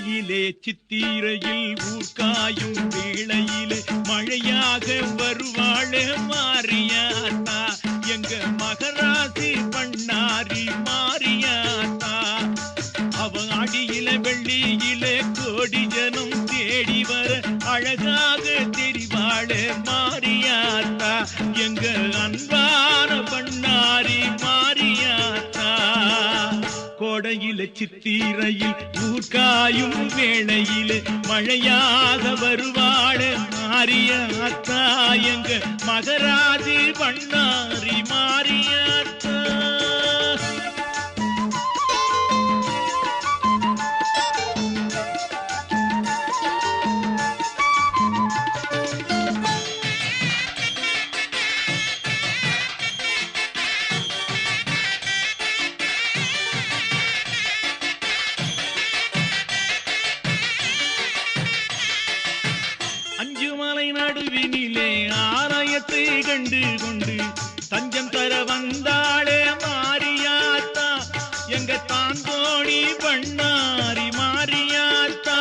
கொடையிலே சித்திரையில் ஊர்காயும் வேளையிலே மழையாக வருவாளே மாறியாத்தா எங்க மகராசி பண்ணாரி மாறியாத்தா அவ அடியில வெள்ளியிலே கோடி ஜனம் தேடி வர அழகாக தே கோடையில சித்திரையில் ஊர்காயும் வேளையிலே மழையாக வருவாளே மாறிய அத்தாயங்க மகராஜி பண்ணா அஞ்சு மலை நடுவினிலே ஆலயத்தை கண்டு கொண்டு தஞ்சம் தர வந்தாளே மாரியாத்தா. எங்க தாந்தோணி பண்ணாரி மாரியாத்தா.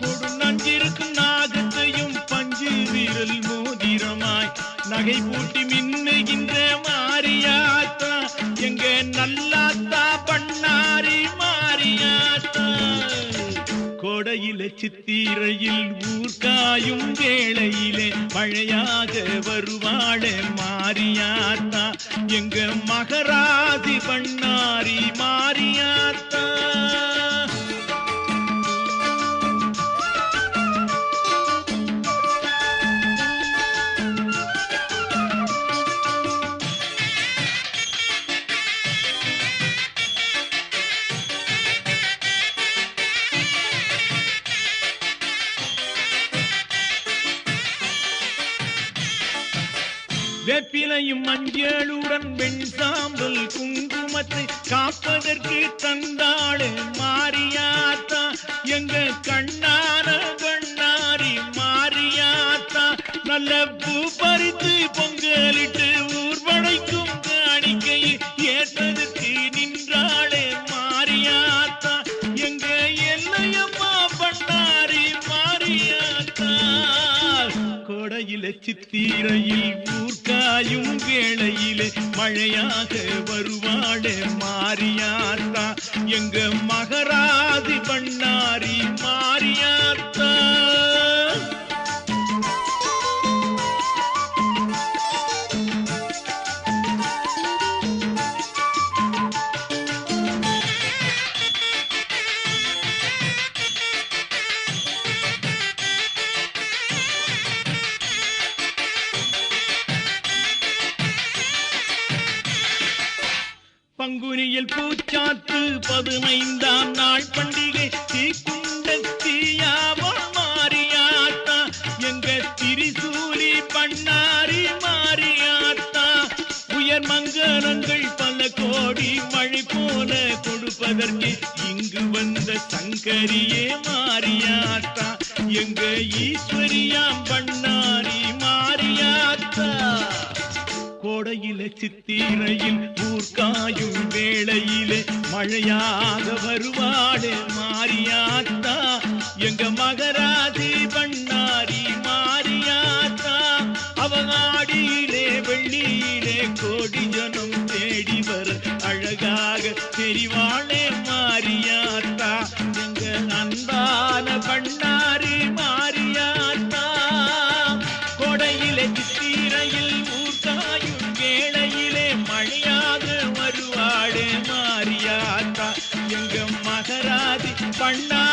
கொடு நஞ்சிருக்கும் நாகத்தையும் பஞ்சு விரல் மோதிரமாய் நகை பூட்டி மின்னுகின்ற மாரியாத்தா. எங்க நல்லா கோடையில சித்திரையில் ஊர்காயும் வேளையிலே மழையாக வருவாளே மாறியாத்தா எங்க மகரா வெப்பிலையும் மஞ்சளுடன் வெண் சாம்பல் குங்குமத்தை காப்பதற்கு தந்தாள் மாரியாத்தா. கோடையில சித்திரையில் ஊர்காயும் வேளையிலே மழையாக வருவாடே மாறியாத்தா எங்க மகராதி பண்ணாரி மாறியாத்தா பங்குனியில் பூச்சாத்து பதினைந்தாம் நாள் பண்டிகை. தீக்குண்ட தீயாவல் மாறியாத்தா. எங்க திரிசூலி பண்ணாரி மாறியாத்தா. உயர் மங்கலங்கள் பல கோடி மழை போல கொடுப்பதற்கு இங்கு வந்த சங்கரியே மாறியாத்தா. எங்க ஈஸ்வரியாம் பண்ணாரி கோடையில சித்திரையில் ஊர்காயும் வேளையிலே மழையாக வருவாடே மா பண்ணா